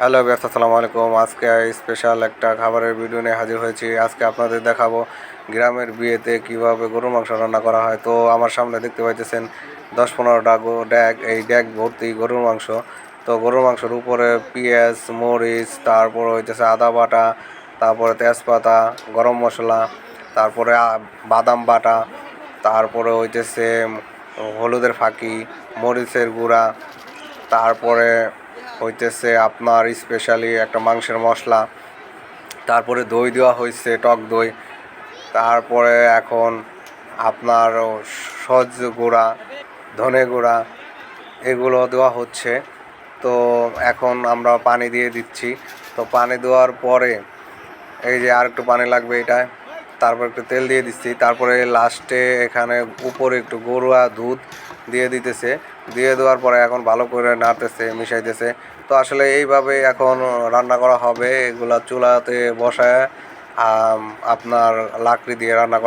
Hello ব্যস্ত আসসালামু আলাইকুম। আজকে স্পেশাল একটা খাবারের ভিডিও নিয়ে হাজির হয়েছি। আজকে আপনাদের দেখাবো গ্রামের বিয়েতে কীভাবে গরুর মাংস রান্না করা হয়। তো আমার সামনে দেখতে পাইতেছেন দশ পনেরোটা ড্যাগ। এই ড্যাগ ভর্তি গরুর মাংস। তো গরুর মাংসের উপরে পেঁয়াজ, মরিচ, তারপর হইতেছে আদা বাটা, তারপরে তেজপাতা, গরম মশলা, তারপরে বাদাম বাটা, তারপরে হইতেছে হলুদের ফাঁকি, মরিচের গুঁড়া, তারপরে হইতেছে আপনার স্পেশালি একটা মাংসের মশলা, তারপরে দই দেওয়া হয়েছে টক দই, তারপরে এখন আপনার সজ গুঁড়া, ধনে গুঁড়া, এগুলো দেওয়া হচ্ছে। তো এখন আমরা পানি দিয়ে দিচ্ছি। তো পানি দেওয়ার পরে এই যে আর একটু পানি লাগবে এটা। তারপর একটু তেল দিয়ে দিচ্ছি। তারপরে লাস্টে এখানে উপরে একটু গরুয়া দুধ দিয়ে দিতেছে। দিয়ে দেওয়ার পরে এখন ভালো করে নাড়তেছে, মিশাইতেছে। তো আসলে এইভাবে এখন রান্না করা হবে। এগুলা চুলাতে বসায় আপনার লাকড়ি দিয়ে রান্না করা